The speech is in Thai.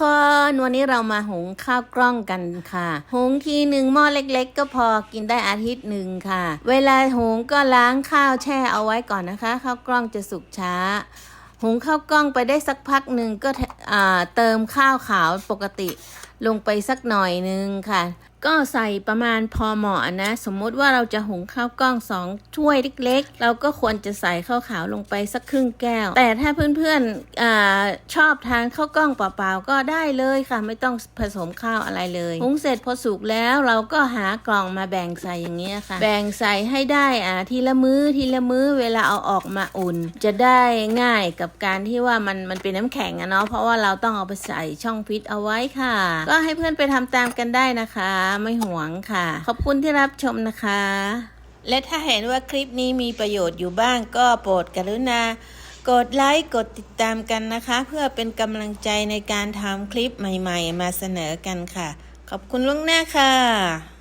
คนวันนี้เรามาหุงข้าวกล้องกันค่ะ หุงทีหนึ่งหม้อเล็ก ๆ ก็พอกินได้อาทิตย์หนึ่งค่ะ เวลาหุงก็ล้างข้าวแช่เอาไว้ก่อนนะคะข้าวกล้องจะสุกช้า หุงข้าวกล้องไปได้สักพักหนึ่งก็เติมข้าวขาวปกติลงไปสักหน่อยหนึงค่ะก็ใส่ประมาณพอเหมาะนะ สมมติว่าเราจะหุงข้าวกล้องสองถ้วยเล็กๆ เราก็ควรจะใส่ข้าวขาวลงไปสักครึ่งแก้ว แต่ถ้าเพื่อนๆอชอบทานข้าวกล้องเปล่าๆก็ได้เลยค่ะ ไม่ต้องผสมข้าวอะไรเลยหุงเสร็จพอสุกแล้วเราก็หากล่องมาแบ่งใส่อย่างเงี้ยค่ะ แบ่งใส่ให้ได้อ่าทีละมือ้อทีละมื้อเวลาเอาออกมาอุ่น จะได้ง่ายกับการที่ว่ามันมันเป็นน้ำแข็งอะเนาะเพราะว่าเราต้องเอาไปใส่ช่องฟิตเอาไว้ค่ะ ก็ให้เพื่อนไปทำตามกันได้นะคะไม่หวงค่ะ ขอบคุณที่รับชมนะคะ และถ้าเห็นว่าคลิปนี้มีประโยชน์อยู่บ้างก็โปรดกรุณากดไลค์กดติดตามกันนะคะ เพื่อเป็นกำลังใจในการทำคลิปใหม่ ๆ มาเสนอกันค่ะ ขอบคุณล่วงหน้าค่ะ